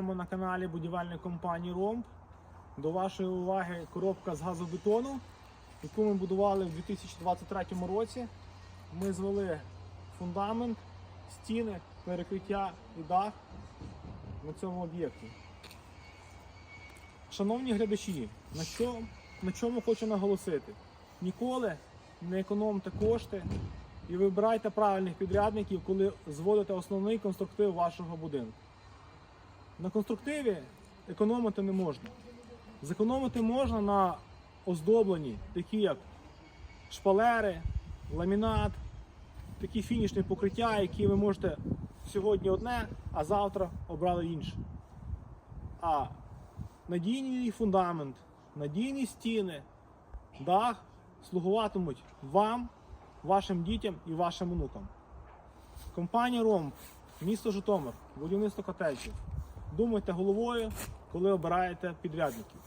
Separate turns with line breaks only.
Вітаємо на каналі будівельної компанії Ромб. До вашої уваги коробка з газобетону, яку ми будували в 2023 році. Ми звели фундамент, стіни, перекриття і дах на цьому об'єкті. Шановні глядачі, на чому, на чому хочу наголосити? Ніколи не економте кошти і вибирайте правильних підрядників, коли зводите основний конструктив вашого будинку. На конструктиві економити не можна. Зекономити можна на оздобленні, такі як шпалери, ламінат, такі фінішні покриття, які ви можете сьогодні одне, а завтра обрали інше. А надійний фундамент, надійні стіни, дах слугуватимуть вам, вашим дітям і вашим онукам. Компанія Ромб, місто Житомир, будівництво котеджів. Думайте головою, коли обираєте підрядників.